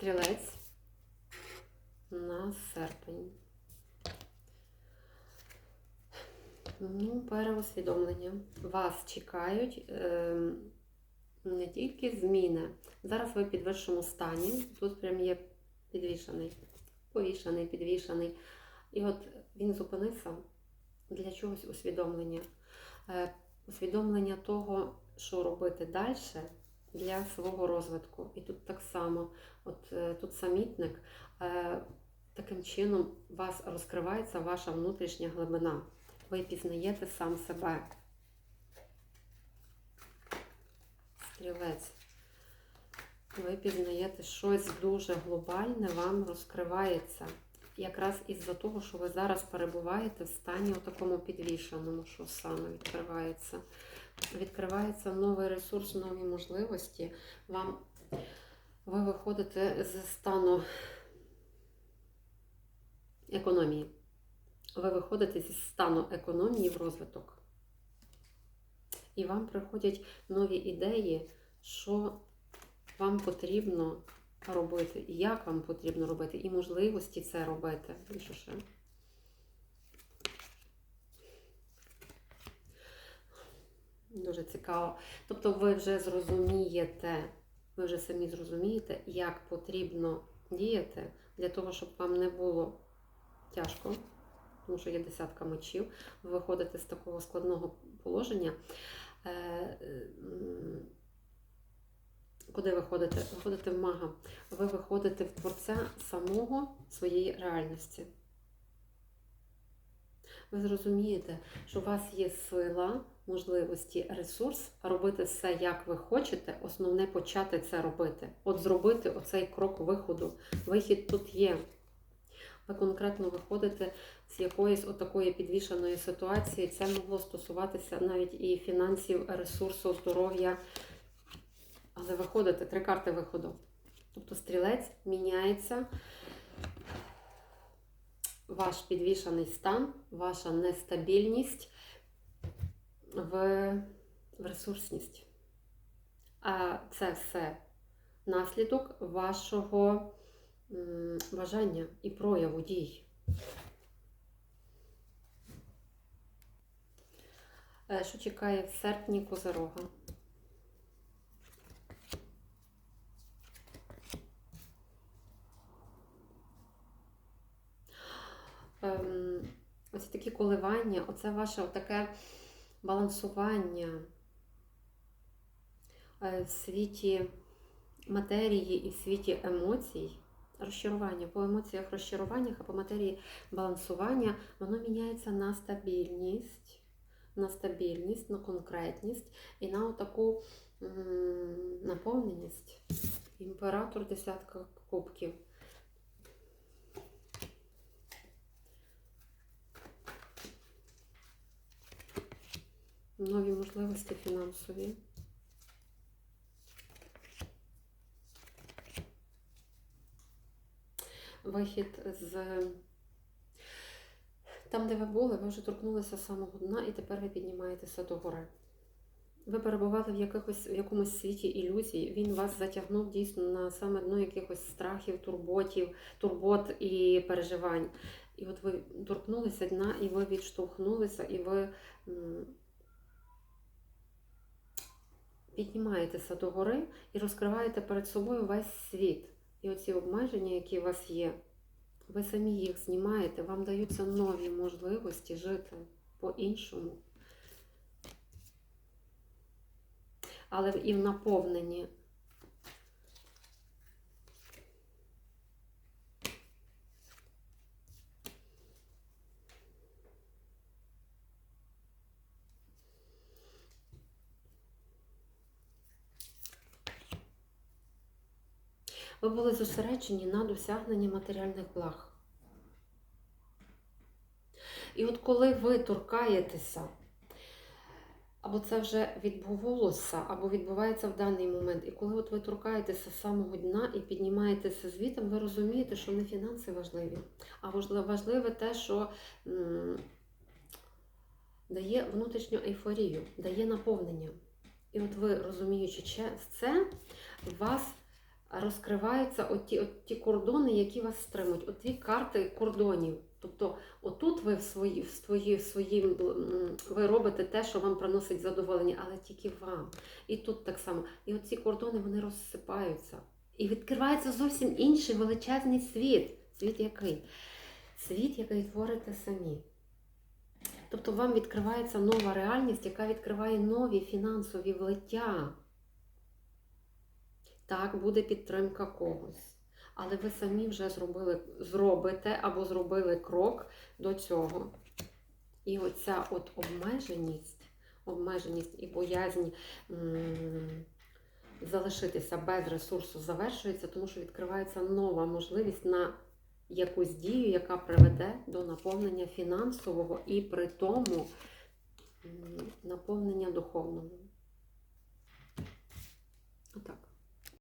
Стрілець на серпень. Ну, переосвідомлення. Вас чекають е, не тільки зміни. Зараз ви в підвищому стані. Тут прям є підвішений, повішений, підвішений. І от він зупинився для чогось усвідомлення. Е, усвідомлення того, що робити далі для свого розвитку. І тут так само, от е, тут самітник, е, таким чином у вас розкривається ваша внутрішня глибина. Ви пізнаєте сам себе. Стрілець. Ви пізнаєте щось дуже глобальне, вам розкривається. Якраз із-за того, що ви зараз перебуваєте в стані такому підвішеному, що саме відкривається. Відкривається новий ресурс, нові можливості. Вам ви виходите з стану економії. Ви виходите зі стану економії в розвиток. І вам приходять нові ідеї, що вам потрібно робити, як вам потрібно робити, і можливості це робити. Що ще? Дуже цікаво. Тобто ви вже зрозумієте, ви вже самі зрозумієте, як потрібно діяти для того, щоб вам не було тяжко, тому що є десятка мечів, ви виходите з такого складного положення. Е, Куди ви ходите? Ви ходите в мага. Ви виходите в творця самого своєї реальності. Ви зрозумієте, що у вас є сила, можливості, ресурс робити все, як ви хочете. Основне почати це робити. От зробити оцей крок виходу. Вихід тут є. Ви конкретно виходите з якоїсь отакої підвішеної ситуації. Це могло стосуватися навіть і фінансів, ресурсу, здоров'я. Але виходите, три карти виходу. Тобто стрілець міняється ваш підвішений стан, ваша нестабільність в, в ресурсність. А це все наслідок вашого бажання і прояву дій. Е, Що чекає в серпні Козирога? Ось такі коливання, оце ваше таке балансування е, в світі матерії і в світі емоцій. Розчарування по емоціях розчаруваннях, а по матерії балансування, воно міняється на стабільність, на стабільність, на конкретність і на таку наповненість. Імператор десятка кубків. Нові можливості фінансові. Вихід з там, де ви були, ви вже торкнулися самого дна, і тепер ви піднімаєтеся до гори. Ви перебували в якихось, в якомусь світі ілюзій. Він вас затягнув дійсно на саме дно якихось страхів, турботів, турбот і переживань. І от ви торкнулися дна, і ви відштовхнулися, і ви піднімаєтеся до гори і розкриваєте перед собою весь світ. І оці обмеження, які у вас є, ви самі їх знімаєте, вам даються нові можливості жити по-іншому. Але і в наповненні. Ви були зосереджені на досягненні матеріальних благ. І от коли ви торкаєтеся, або це вже відбувалося, або відбувається в даний момент, і коли от ви торкаєтеся з самого дна і піднімаєтеся звітом, ви розумієте, що не фінанси важливі, а важливе те, що дає внутрішню ейфорію, дає наповнення. І от ви, розуміючи це, вас розкриваються оті, оті кордони, які вас стримують. Оті карти кордонів. Тобто, отут ви в свої, в свої, в свої, ви робите те, що вам приносить задоволення, але тільки вам. І тут так само. І оці кордони вони розсипаються. І відкривається зовсім інший величезний світ. Світ який? Світ, який творите самі. Тобто вам відкривається нова реальність, яка відкриває нові фінансові влиття. Так, буде підтримка когось. Але ви самі вже зробили, зробите або зробили крок до цього. І оця от обмеженість, обмеженість і боязнь м, залишитися без ресурсу завершується, тому що відкривається нова можливість на якусь дію, яка приведе до наповнення фінансового і при тому м, наповнення духовного. Отак.